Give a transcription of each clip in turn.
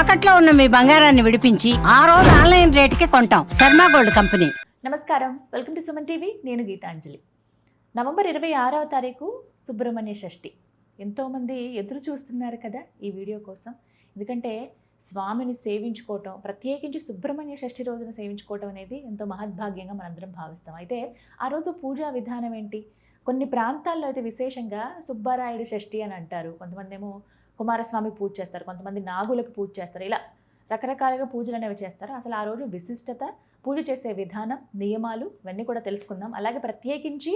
తాకట్లో ఉన్న మీ బంగారాన్ని విడిపించి ఆ రోజు ఆన్లైన్ రేటుకి కొంటాం. Sharma gold company. నమస్కారం. Welcome to Suman TV. నేను గీతాంజలి. నవంబర్ ఇరవై ఆరవ తారీఖు సుబ్రహ్మణ్య షష్ఠి. ఎంతోమంది ఎదురు చూస్తున్నారు కదా ఈ వీడియో కోసం. ఎందుకంటే స్వామిని సేవించుకోవటం ప్రత్యేకించి సుబ్రహ్మణ్య షష్ఠి రోజున సేవించుకోవటం అనేది ఎంతో మహద్భాగ్యంగా మనందరం భావిస్తాం. అయితే ఆ రోజు పూజా విధానం ఏంటి? కొన్ని ప్రాంతాల్లో అయితే విశేషంగా సుబ్బారాయుడు షష్ఠి అని అంటారు. కొంతమంది ఏమో కుమారస్వామి పూజ చేస్తారు కొంతమంది నాగులకు పూజ చేస్తారు. ఇలా రకరకాలుగా పూజలు అనేవి చేస్తారు. అసలు ఆ రోజు విశిష్టత పూజ చేసే విధానం నియమాలు ఇవన్నీ కూడా తెలుసుకుందాం. అలాగే ప్రత్యేకించి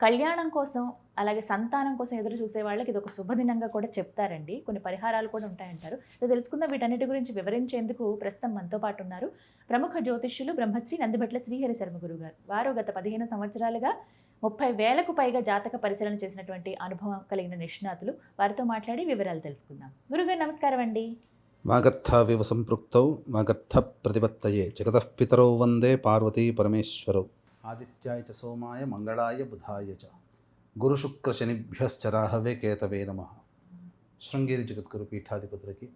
కళ్యాణం కోసం అలాగే సంతానం కోసం ఎదురు చూసే వాళ్ళకి ఇది ఒక శుభదినంగా కూడా చెప్తారండి. కొన్ని పరిహారాలు కూడా ఉంటాయంటారు. ఇది తెలుసుకుందాం. వీటన్నిటి గురించి వివరించేందుకు ప్రస్తుతం మనతో పాటు ఉన్నారు ప్రముఖ జ్యోతిష్యులు బ్రహ్మశ్రీ నందిభట్ల శ్రీహరి శర్మ గురువు గారు వారు గత పదిహేను సంవత్సరాలుగా ముప్పై వేలకు పైగా జాతక పరిశీలన చేసినటువంటి అనుభవం కలిగిన నిష్ణాతులు వారితో మాట్లాడి వివరాలు తెలుసుకుందాం. గురుగారు నమస్కారం అండి. వాగర్థావివ సంపృక్తౌ వాగర్థ ప్రతిపత్తయే జగతః పితరౌ వందే పార్వతీ పరమేశ్వరౌ. ఆదిత్యాయ చ సోమాయ మంగళాయ బుధాయ చ. గురుశుక్రశనిభ్యశ్చరాహవే కేతవే నమ. శృంగేరి జగద్గురు పీఠాధిపతులకి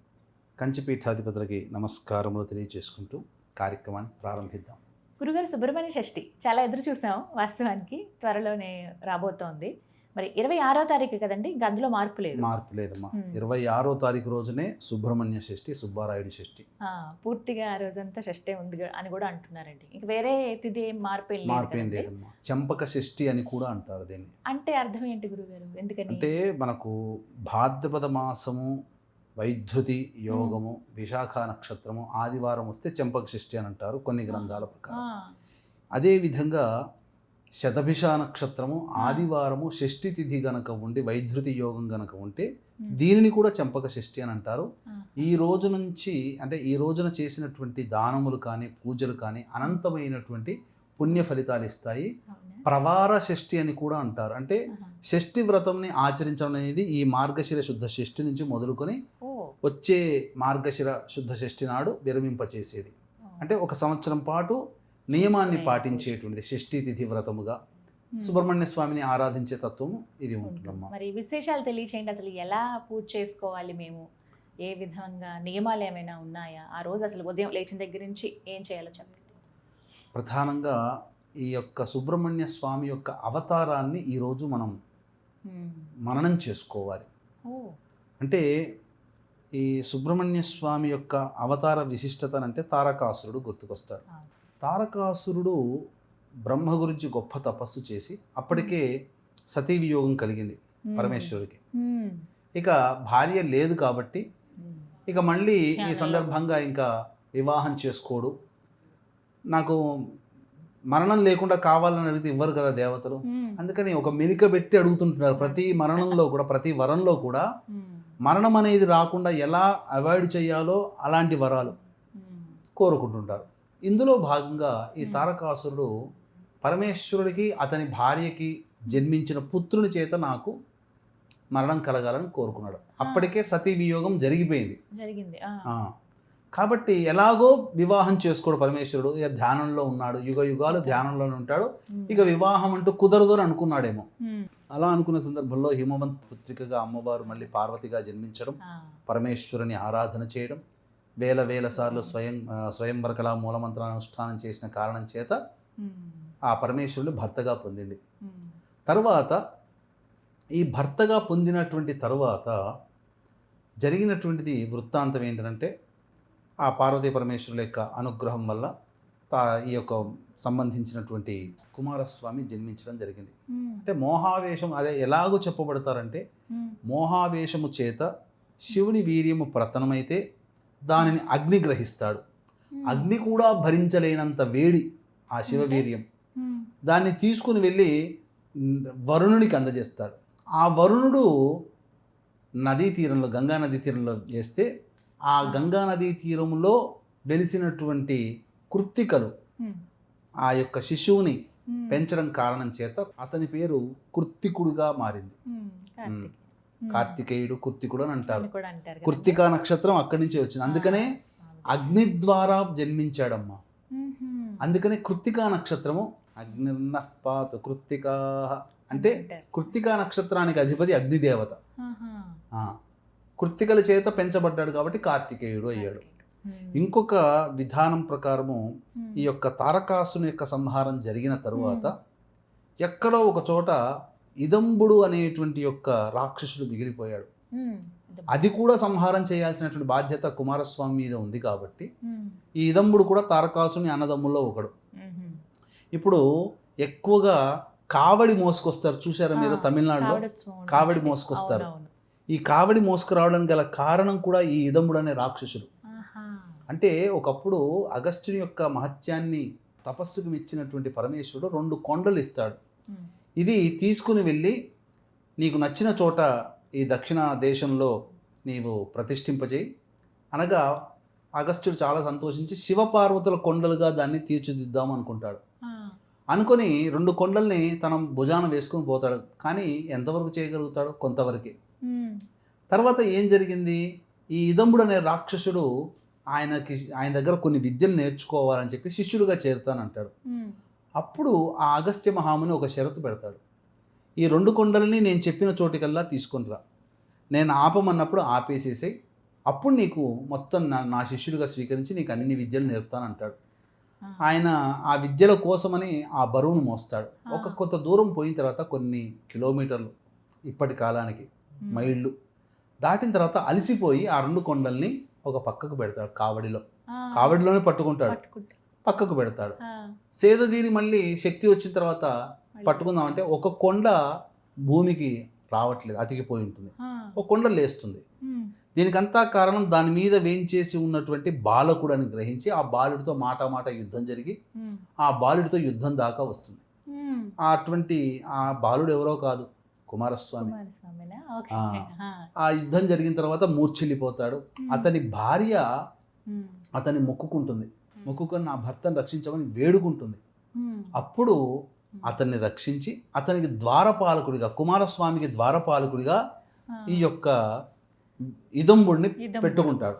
కంచి పీఠాధిపతులకి నమస్కారములు తెలియజేసుకుంటూ కార్యక్రమాన్ని ప్రారంభిద్దాం. గురుగారు సుబ్రహ్మణ్య షష్ఠి చాలా ఎదురు చూసాం వాస్తవానికి. త్వరలోనే రాబోతోంది. మరి ఇరవై ఆరో తారీఖు కదండి? ఇంకా అందులో మార్పు లేదు. మార్పు లేదమ్మా. ఇరవై ఆరో తారీఖు రోజునే సుబ్రహ్మణ్య షష్ఠి సుబ్బారాయుడి షష్ఠి. పూర్తిగా ఆ రోజంతా షష్ఠే ఉంది అని కూడా అంటున్నారండి. ఇంక వేరే ఏం మార్పు మార్పు ఏం? లేదమ్మా. చంపక షష్ఠి అని కూడా అంటారు దీన్ని. అంటే అర్థం ఏంటి గురుగారు? ఎందుకని? అంటే మనకు భాద్రపద మాసము వైధృతి యోగము విశాఖ నక్షత్రము ఆదివారం వస్తే చెంపక షష్ఠి అని అంటారు కొన్ని గ్రంథాల ప్రకారం. అదేవిధంగా శతభిష నక్షత్రము ఆదివారము షష్ఠి తిథి గనక ఉండి వైధృతి యోగం గనక ఉంటే దీనిని కూడా చెంపక షష్ఠి అని అంటారు. ఈ రోజు నుంచి అంటే ఈ రోజున చేసినటువంటి దానములు కానీ పూజలు కానీ అనంతమైనటువంటి పుణ్య ఫలితాలు ఇస్తాయి? ప్రవార షష్ఠి అని కూడా అంటారు. అంటే. షష్ఠి వ్రతంని ఆచరించడం అనేది ఈ మార్గశిర శుద్ధ షష్ఠి నుంచి మొదలుకొని వచ్చే మార్గశిర శుద్ధ షష్ఠి నాడు విరమింపచేసేది. అంటే ఒక సంవత్సరం పాటు నియమాన్ని పాటించేటువంటిది షష్ఠి తిథి వ్రతముగా. సుబ్రహ్మణ్య స్వామిని ఆరాధించే తత్వము ఇది ఉంటుందమ్మా. మరి విశేషాలు తెలియచేయండి. అసలు ఎలా పూజ చేసుకోవాలి మేము? ఏ విధంగా నియమాలు ఏమైనా ఉన్నాయా? ఆ రోజు అసలు ఉదయం లేచిన దగ్గర నుంచి ఏం చేయాలో చెప్పండి. ప్రధానంగా ఈ యొక్క సుబ్రహ్మణ్య స్వామి యొక్క అవతారాన్ని ఈరోజు మనం. మననం చేసుకోవాలి. అంటే ఈ సుబ్రహ్మణ్య స్వామి యొక్క అవతార విశిష్టత అంటే తారకాసురుడు గుర్తుకొస్తాడు. తారకాసురుడు బ్రహ్మ గురించి గొప్ప తపస్సు చేసి అప్పటికే సతీ వియోగం కలిగింది. పరమేశ్వరుడికి. ఇక భార్య లేదు కాబట్టి. ఇక మళ్ళీ ఈ. సందర్భంగా ఇంకా వివాహం చేసుకోడు నాకు మరణం లేకుండా కావాలని అడిగితే ఇవ్వరు కదా దేవతలు. అందుకని ఒక మెలిక పెట్టి అడుగుతుంటున్నారు ప్రతి మరణంలో కూడా ప్రతి వరంలో కూడా. మరణం అనేది రాకుండా ఎలా అవాయిడ్ చేయాలో అలాంటి వరాలు. కోరుకుంటుంటారు ఇందులో భాగంగా ఈ. తారకాసురుడు పరమేశ్వరుడికి అతని భార్యకి జన్మించిన పుత్రుని చేత నాకు మరణం కలగాలని కోరుకున్నాడు అప్పటికే సతీ వియోగం జరిగిపోయింది జరిగింది. కాబట్టి ఎలాగో వివాహం చేసుకోడు పరమేశ్వరుడు ఇక ధ్యానంలో ఉన్నాడు యుగ యుగాలు ధ్యానంలోనే ఉంటాడు ఉమ్. ఇక వివాహం అంటూ కుదరదు అని అనుకున్నాడేమో ఉమ్. అలా అనుకున్న సందర్భంలో హిమవంత్ పుత్రికగా అమ్మవారు మళ్ళీ పార్వతిగా జన్మించడం. పరమేశ్వరుని ఆరాధన చేయడం వేల వేల సార్లు స్వయం స్వయంవర కళా మూలమంత్రాన్ని అనుష్ఠానం చేసిన కారణం చేత ఉమ్. ఆ పరమేశ్వరుని భర్తగా పొందింది. తరువాత ఈ భర్తగా పొందినటువంటి తరువాత జరిగినటువంటిది వృత్తాంతం ఏంటంటే ఆ పార్వతీ పరమేశ్వరుల యొక్క అనుగ్రహం వల్ల ఈ యొక్క సంబంధించినటువంటి కుమారస్వామి జన్మించడం జరిగింది. అంటే మోహావేశం అదే ఎలాగో చెప్పబడతారంటే. మోహావేశము చేత శివుని వీర్యము ప్రతనమైతే దానిని అగ్ని గ్రహిస్తాడు. అగ్ని కూడా భరించలేనంత వేడి ఆ శివ వీర్యం. దాన్ని తీసుకుని వెళ్ళి వరుణునికి అందజేస్తాడు ఆ వరుణుడు నదీ తీరంలో గంగా నదీ తీరంలో చేస్తే ఆ గంగా నదీ తీరంలో వెలిసినటువంటి కృత్తికలు. ఆ యొక్క శిశువుని. పెంచడం కారణం చేత అతని పేరు కృత్తికుడుగా మారింది. కార్తికేయుడు కృత్తికుడు అని అంటారు. కృత్తికా నక్షత్రం అక్కడి నుంచే వచ్చింది అందుకనే. అగ్ని ద్వారా జన్మించాడమ్మా. అందుకనే కృత్తికా నక్షత్రము అగ్నిర్న పాతు కృత్తికా అంటే. కృత్తికా నక్షత్రానికి అధిపతి అగ్నిదేవత కృత్తికల చేత పెంచబడ్డాడు కాబట్టి కార్తికేయుడు అయ్యాడు. ఇంకొక విధానం ప్రకారము ఈ యొక్క తారకాసుని యొక్క సంహారం జరిగిన తరువాత ఎక్కడో ఒక చోట ఇదంబుడు అనేటువంటి యొక్క రాక్షసుడు మిగిలిపోయాడు. అది కూడా సంహారం చేయాల్సినటువంటి బాధ్యత కుమారస్వామి మీద ఉంది కాబట్టి ఈ ఇదంబుడు కూడా తారకాసుని అన్నదమ్ముల్లో ఒకడు. ఇప్పుడు ఎక్కువగా కావడి మోసుకొస్తారు. చూసారా మీరు తమిళనాడులో? కావడి మోసుకొస్తారు. ఈ కావడి మోసుకురావడానికి గల కారణం కూడా ఈ ఇదంబుడు అనే రాక్షసుడు. అంటే ఒకప్పుడు అగస్త్యుని యొక్క మహత్యాన్ని తపస్సుకు మెచ్చినటువంటి పరమేశ్వరుడు రెండు కొండలు ఇస్తాడు. ఇది తీసుకుని వెళ్ళి నీకు నచ్చిన చోట ఈ దక్షిణ దేశంలో నీవు ప్రతిష్ఠింపజేయి. అనగా అగస్త్యుడు చాలా సంతోషించి శివపార్వతుల కొండలుగా దాన్ని తీర్చిదిద్దాం అనుకుంటాడు. అనుకొని రెండు కొండల్ని తన భుజాన వేసుకుని పోతాడు. కానీ ఎంతవరకు చేయగలుగుతాడు? కొంతవరకే. తర్వాత ఏం జరిగింది? ఈ ఇదంబుడు అనే రాక్షసుడు ఆయనకి ఆయన దగ్గర కొన్ని విద్యలు నేర్చుకోవాలని చెప్పి శిష్యుడిగా చేరుతానంటాడు. అప్పుడు ఆ అగస్త్య మహాముని ఒక షరతు పెడతాడు. ఈ రెండు కొండలని నేను చెప్పిన చోటికల్లా తీసుకొని రా నేను ఆపమన్నప్పుడు ఆపేసేసాయి. అప్పుడు నీకు మొత్తం నా నా శిష్యుడిగా స్వీకరించి నీకు అన్ని విద్యలు నేర్పుతానంటాడు. ఆయన ఆ విద్యల కోసమని ఆ బరువును మోస్తాడు. ఒక కొంత దూరం పోయిన తర్వాత కొన్ని కిలోమీటర్లు ఇప్పటి కాలానికి. మైళ్ళు. దాటిన తర్వాత అలసిపోయి ఆ రెండు కొండల్ని ఒక పక్కకు పెడతాడు కావడిలో. కావడిలోనే పట్టుకుంటాడు. పక్కకు పెడతాడు. సేదదీరి మళ్ళీ శక్తి వచ్చిన తర్వాత పట్టుకుందామంటే ఒక కొండ భూమికి రావట్లేదు అతికిపోయి ఉంటుంది. ఒక కొండ లేస్తుంది. దీనికంతా కారణం దాని మీద వేంచేసి ఉన్నటువంటి బాలకుడు అని గ్రహించి ఆ బాలుడితో మాట మాట యుద్ధం జరిగి ఆ బాలుడితో యుద్ధం దాకా వస్తుంది. ఆ అటువంటి ఆ బాలుడు ఎవరో కాదు కుమారస్వామి. ఆ. యుద్ధం జరిగిన తర్వాత మూర్ఛిల్లిపోతాడు. అతని భార్య అతన్ని మొక్కుకుంటుంది. మొక్కుకొని నా భర్తను రక్షించమని వేడుకుంటుంది. అప్పుడు అతన్ని రక్షించి అతనికి ద్వారపాలకుడిగా కుమారస్వామికి ద్వారపాలకుడిగా ఈ యొక్క ఇదంబుడిని పెట్టుకుంటాడు.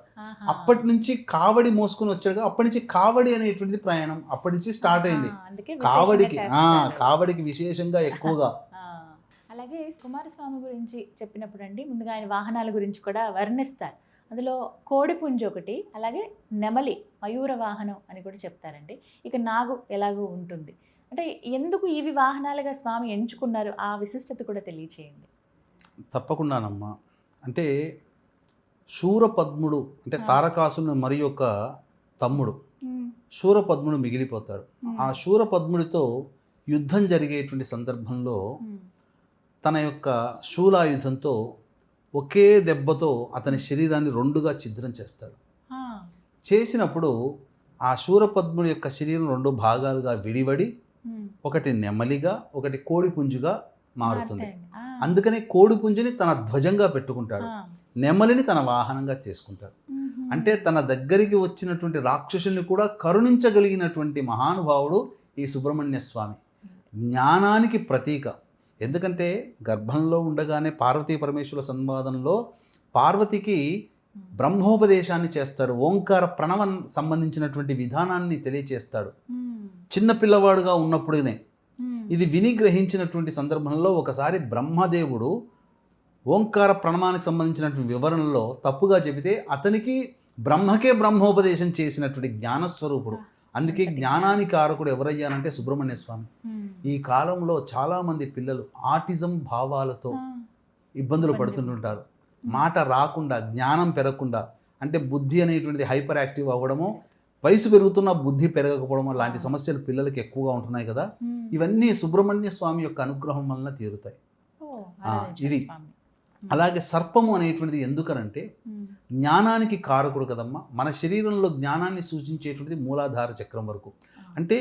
అప్పటి నుంచి కావడి మోసుకుని వచ్చాడు అప్పటి నుంచి కావడి అనేటువంటిది ప్రయాణం అప్పటి నుంచి స్టార్ట్ అయింది. కావడికి ఆ, కావడికి విశేషంగా ఎక్కువగా. అలాగే కుమారస్వామి గురించి చెప్పినప్పుడు అండి ముందుగా ఆయన వాహనాల గురించి కూడా వర్ణిస్తారు. అందులో కోడిపుంజు ఒకటి అలాగే నెమలి మయూర వాహనం అని కూడా చెప్తారండి. ఇక నాగు ఎలాగో ఉంటుంది. అంటే ఎందుకు ఇవి వాహనాలుగా స్వామి ఎంచుకున్నారు? ఆ విశిష్టత కూడా తెలియచేయండి. తప్పకుండానమ్మా. అంటే శూరపద్ముడు అంటే తారకాసుని మరి యొక్క తమ్ముడు. శూరపద్ముడు మిగిలిపోతాడు. ఆ శూరపద్ముడితో యుద్ధం జరిగేటువంటి సందర్భంలో తన యొక్క శూలాయుధంతో ఒకే దెబ్బతో అతని శరీరాన్ని రెండుగా ఛిద్రం చేస్తాడు. చేసినప్పుడు ఆ శూరపద్ముడి యొక్క శరీరం రెండు భాగాలుగా విడివడి ఒకటి నెమలిగా ఒకటి కోడిపుంజుగా మారుతుంది. అందుకనే కోడిపుంజుని తన ధ్వజంగా పెట్టుకుంటాడు. నెమలిని తన వాహనంగా చేసుకుంటాడు. అంటే తన దగ్గరికి వచ్చినటువంటి రాక్షసుల్ని కూడా కరుణించగలిగినటువంటి మహానుభావుడు ఈ సుబ్రహ్మణ్య స్వామి. జ్ఞానానికి ప్రతీక. ఎందుకంటే గర్భంలో ఉండగానే పార్వతీ పరమేశ్వర సంవాదంలో పార్వతికి బ్రహ్మోపదేశాన్ని చేస్తాడు. ఓంకార ప్రణవం సంబంధించినటువంటి విధానాన్ని తెలియచేస్తాడు. ఉమ్, చిన్న పిల్లవాడుగా ఉన్నప్పుడునే. ఉమ్, ఇది విని గ్రహించినటువంటి సందర్భంలో ఒకసారి బ్రహ్మదేవుడు ఓంకార ప్రణమానికి సంబంధించినటువంటి వివరణలో తప్పుగా చెబితే అతనికి బ్రహ్మకే బ్రహ్మోపదేశం చేసినటువంటి జ్ఞానస్వరూపుడు. అందుకే జ్ఞానానికి కారకుడు ఎవరయ్యానంటే సుబ్రహ్మణ్య స్వామి. ఈ కాలంలో చాలామంది పిల్లలు ఆటిజం భావాలతో ఇబ్బందులు పడుతుంటుంటారు. మాట రాకుండా జ్ఞానం పెరగకుండా అంటే బుద్ధి అనేటువంటిది హైపర్ యాక్టివ్ అవ్వడము వయసు పెరుగుతున్న బుద్ధి పెరగకపోవడం లాంటి సమస్యలు పిల్లలకి ఎక్కువగా ఉంటున్నాయి కదా. ఇవన్నీ సుబ్రహ్మణ్య స్వామి యొక్క అనుగ్రహం వలన తీరుతాయి. ఇది. అలాగే సర్పము అనేటువంటిది ఎందుకనంటే జ్ఞానానికి కారకుడు కదమ్మా. మన శరీరంలో జ్ఞానాన్ని సూచించేటువంటిది మూలాధార చక్రం వరకు. అంటే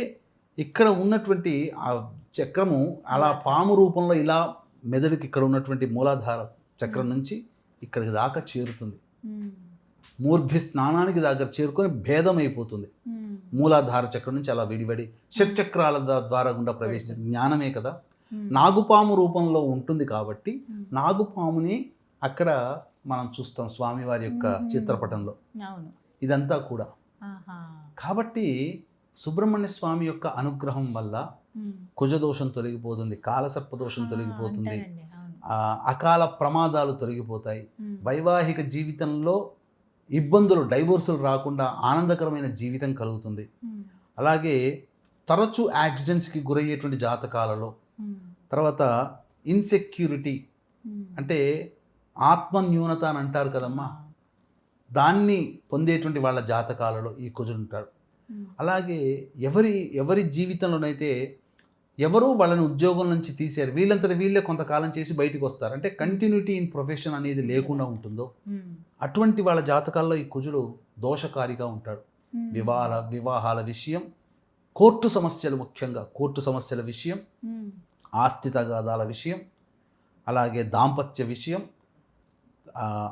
ఇక్కడ ఉన్నటువంటి ఆ చక్రము అలా పాము రూపంలో ఇలా మెదడుకి ఇక్కడ ఉన్నటువంటి మూలాధార చక్రం నుంచి ఇక్కడికి దాకా చేరుతుంది. మూర్ధి స్నానానికి దగ్గర చేరుకొని భేదం అయిపోతుంది మూలాధార చక్రం నుంచి అలా విడివడి షట్చక్రాల ద్వారా గుండా ప్రవేశించే. జ్ఞానమే కదా. నాగుపాము రూపంలో ఉంటుంది కాబట్టి ఉమ్. నాగుపాముని అక్కడ మనం చూస్తాం స్వామివారి యొక్క మ్మ్. చిత్రపటంలో ఇదంతా కూడా కాబట్టి సుబ్రహ్మణ్య స్వామి యొక్క అనుగ్రహం వల్ల. కుజదోషం తొలగిపోతుంది కాలసర్ప దోషం తొలగిపోతుంది అకాల ప్రమాదాలు తొలగిపోతాయి. వైవాహిక జీవితంలో ఇబ్బందులు డైవోర్సులు రాకుండా ఆనందకరమైన జీవితం కలుగుతుంది. అలాగే తరచూ యాక్సిడెంట్స్కి గురయ్యేటువంటి జాతకాలలో. తర్వాత ఇన్సెక్యూరిటీ అంటే అంటే ఆత్మన్యూనత అని అంటారు కదమ్మా. దాన్ని పొందేటువంటి వాళ్ళ జాతకాలలో ఈ కుజుడు ఉంటాడు. అలాగే ఎవరి ఎవరి జీవితంలోనైతే ఎవరు వాళ్ళని ఉద్యోగం నుంచి తీసారు వీళ్ళంతట వీళ్ళే కొంతకాలం చేసి బయటకు వస్తారు. అంటే కంటిన్యూటీ ఇన్ ప్రొఫెషన్ అనేది లేకుండా ఉంటుందో అటువంటి వాళ్ళ జాతకాల్లో ఈ కుజుడు దోషకారిగా ఉంటాడు. వివాహాల వివాహాల విషయం కోర్టు సమస్యలు ముఖ్యంగా కోర్టు సమస్యల విషయం ఆస్తి తగాదాల విషయం అలాగే దాంపత్య విషయం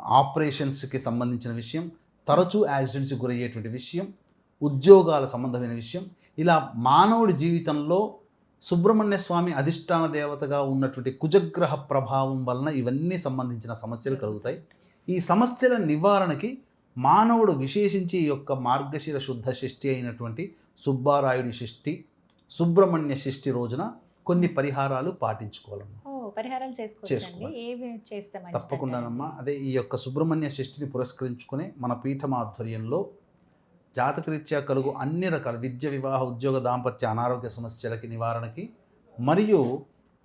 ఆపరేషన్స్కి సంబంధించిన విషయం తరచూ యాక్సిడెంట్స్కి గురయ్యేటువంటి విషయం ఉద్యోగాల సంబంధమైన విషయం ఇలా మానవుడి జీవితంలో సుబ్రహ్మణ్య స్వామి అధిష్టాన దేవతగా ఉన్నటువంటి కుజగ్రహ ప్రభావం వలన ఇవన్నీ సంబంధించిన సమస్యలు కలుగుతాయి. ఈ సమస్యల నివారణకి మానవుడు విశేషించి ఈ యొక్క మార్గశిర శుద్ధ షష్ఠి అయినటువంటి సుబ్బారాయుడి షష్ఠి సుబ్రహ్మణ్య షష్ఠి రోజున కొన్ని పరిహారాలు పాటించుకోవాలమ్మా. పరిహారాలు చేసుకోవాలి. తప్పకుండానమ్మా. అదే ఈ యొక్క సుబ్రహ్మణ్య షష్ఠిని పురస్కరించుకుని మన పీఠం ఆధ్వర్యంలో జాతకరీత్యా కలుగు అన్ని రకాల విద్య వివాహ ఉద్యోగ దాంపత్య అనారోగ్య సమస్యలకి నివారణకి మరియు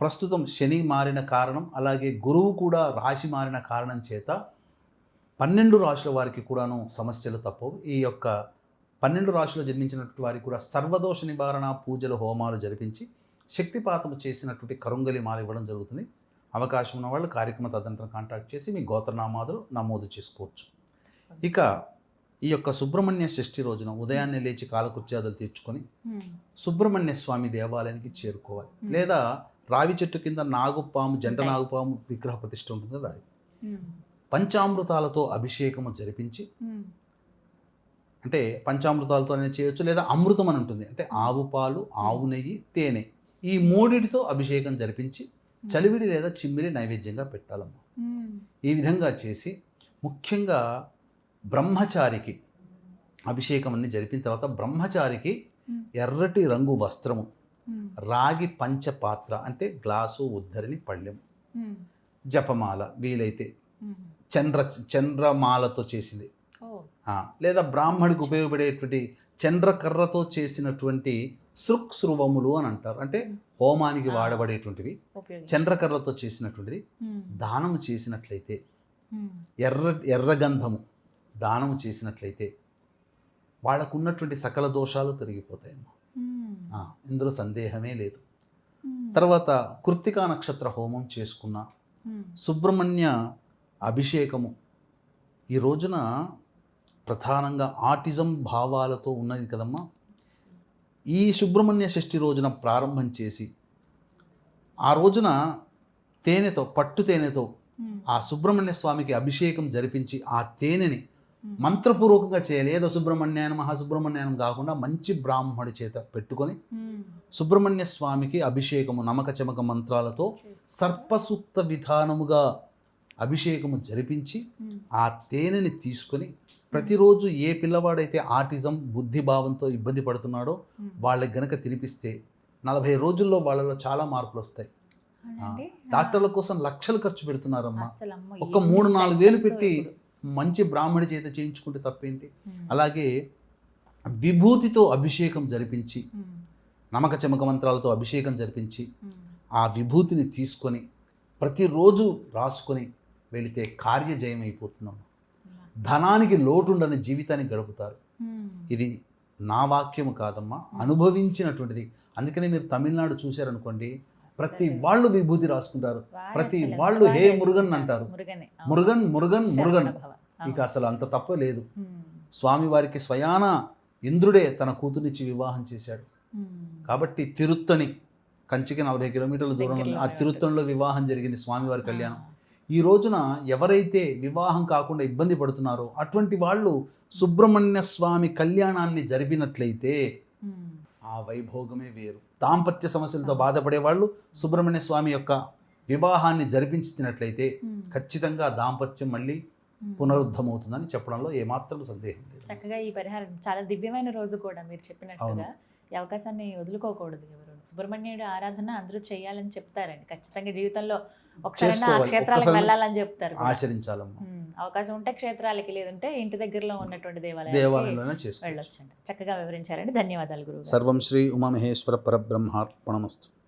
ప్రస్తుతం శని మారిన కారణం అలాగే గురువు కూడా రాశి మారిన కారణం చేత పన్నెండు రాశుల వారికి కూడాను సమస్యలు తప్పవు. ఈ యొక్క పన్నెండు రాశులు జన్మించినటువంటి వారికి కూడా సర్వదోష నివారణ పూజలు హోమాలు జరిపించి శక్తిపాతము చేసినటువంటి కరుంగలి మాల ఇవ్వడం జరుగుతుంది అవకాశం ఉన్న వాళ్ళు కార్యక్రమ తదంతరం కాంటాక్ట్ చేసి మీ గోత్రనామాదులు నమోదు చేసుకోవచ్చు ఇక ఈ యొక్క సుబ్రహ్మణ్య షష్ఠి రోజున ఉదయాన్నే లేచి కాలకృత్యాదులు తీర్చుకొని. సుబ్రహ్మణ్య స్వామి దేవాలయానికి చేరుకోవాలి లేదా రావి చెట్టు కింద నాగుపాము జంట. నాగుపాము విగ్రహ ప్రతిష్ఠ ఉంటుంది కదా అది. పంచామృతాలతో అభిషేకము జరిపించి. అంటే పంచామృతాలతోనే చేయొచ్చు లేదా అమృతం అని ఉంటుంది అంటే ఆవు పాలు ఆవు నెయ్యి తేనె ఈ మూడిటితో అభిషేకం జరిపించి చలివిడి లేదా చిమ్మిలి నైవేద్యంగా పెట్టాలమ్మా. ఈ విధంగా చేసి ముఖ్యంగా బ్రహ్మచారికి అభిషేకం అన్ని జరిపిన తర్వాత బ్రహ్మచారికి. ఎర్రటి రంగు వస్త్రము. రాగి పంచపాత్ర అంటే గ్లాసు ఉద్ధరిని పళ్ళెం. జపమాల వీలైతే. చంద్ర చంద్రమాలతో చేసింది లేదా బ్రాహ్మడికి ఉపయోగపడేటువంటి చంద్రకర్రతో చేసినటువంటి సృక్స్రువములు అని అంటారు అంటే హోమానికి. వాడబడేటువంటివి. చంద్రకర్రతో చేసినటువంటిది. దానము చేసినట్లయితే. ఎర్ర ఎర్రగంధము దానము చేసినట్లయితే వాళ్ళకు ఉన్నటువంటి సకల దోషాలు తొలగిపోతాయమ్మా ఇందులో సందేహమే లేదు. తర్వాత కృత్తికా నక్షత్ర హోమం చేసుకున్న. సుబ్రహ్మణ్య అభిషేకము ఈ రోజున ప్రధానంగా ఆటిజం భావాలతో ఉన్నది కదమ్మా ఈ సుబ్రహ్మణ్య షష్ఠి రోజున ప్రారంభం చేసి ఆ రోజున తేనెతో పట్టు తేనెతో ఆ సుబ్రహ్మణ్య స్వామికి అభిషేకం జరిపించి ఆ తేనెని మంత్రపూర్వకంగా చేయాలి ఏదో సుబ్రహ్మణ్యానం మహాసుబ్రహ్మణ్యానం కాకుండా మంచి బ్రాహ్మడి చేత పెట్టుకొని సుబ్రహ్మణ్య స్వామికి అభిషేకము నమక చమక మంత్రాలతో సర్పసూక్త విధానముగా అభిషేకము జరిపించి ఆ తేనెని తీసుకొని ప్రతిరోజు ఏ పిల్లవాడైతే ఆటిజం బుద్ధిభావంతో ఇబ్బంది పడుతున్నాడో. వాళ్ళకి గనక తినిపిస్తే నలభై రోజుల్లో వాళ్ళలో చాలా మార్పులు వస్తాయి? డాక్టర్ల కోసం లక్షలు ఖర్చు పెడుతున్నారమ్మా ఎన్ని మూడు నాలుగు వేలు పెట్టి. మంచి బ్రాహ్మడి చేత చేయించుకుంటే తప్పేంటి. అలాగే విభూతితో అభిషేకం జరిపించి. నమక చమక మంత్రాలతో అభిషేకం జరిపించి. ఆ విభూతిని తీసుకొని ప్రతిరోజు రాసుకొని వెళితే కార్యజయం అయిపోతున్నాం ధనానికి లోటుండని జీవితాన్ని గడుపుతారు ఉమ్. ఇది నా వాక్యము కాదమ్మా అనుభవించినటువంటిది అందుకనే మీరు తమిళనాడు చూశారనుకోండి ప్రతి వాళ్ళు విభూతి రాసుకుంటారు ప్రతి వాళ్ళు హే మురుగన్. అంటారు మురుగనే. మురుగన్ మురుగన్. ఇక అసలు అంత తప్ప లేదు ఉమ్. స్వామివారికి స్వయాన ఇంద్రుడే తన కూతురిచ్చి వివాహం చేశాడు ఉమ్. కాబట్టి తిరుత్తణి కంచికి నలభై కిలోమీటర్ల దూరంలో. ఆ తిరుత్తణిలో వివాహం జరిగింది స్వామివారి కళ్యాణం. ఈ రోజున ఎవరైతే వివాహం కాకుండా ఇబ్బంది పడుతున్నారో అటువంటి వాళ్ళు సుబ్రహ్మణ్య స్వామి కళ్యాణాన్ని జరిపినట్లయితే. ఆ వైభోగమే వేరు దాంపత్య సమస్యలతో బాధపడే వాళ్ళు సుబ్రహ్మణ్య స్వామి యొక్క వివాహాన్ని జరిపించినట్లయితే. ఖచ్చితంగా దాంపత్యం మళ్ళీ. పునరుద్ధమవుతుందని చెప్పడంలో ఏమాత్రం సందేహం లేదు చక్కగా ఈ పరిహారం చాలా దివ్యమైన రోజు కూడా మీరు చెప్పినట్టుగా ఈ అవకాశాన్ని వదులుకోకూడదు ఎవరు సుబ్రహ్మణ్యుడు ఆరాధన అందరూ చేయాలని చెప్తారండి ఖచ్చితంగా జీవితంలో. క్షేత్రాలకు వెళ్ళాలని చెప్తారు. ఆచరించాలమ్మా. అవకాశం ఉంటే క్షేత్రాలకి లేదంటే ఇంటి దగ్గరలో ఉన్నటువంటి దేవాలయాలకి దేవాలయంలోనే చేసుకోవచ్చు. వెళ్ళొచ్చు చక్కగా వివరించారండి. ధన్యవాదాలు గురువు సర్వం శ్రీ ఉమామహేశ్వర పరబ్రహ్మార్పణమస్తు.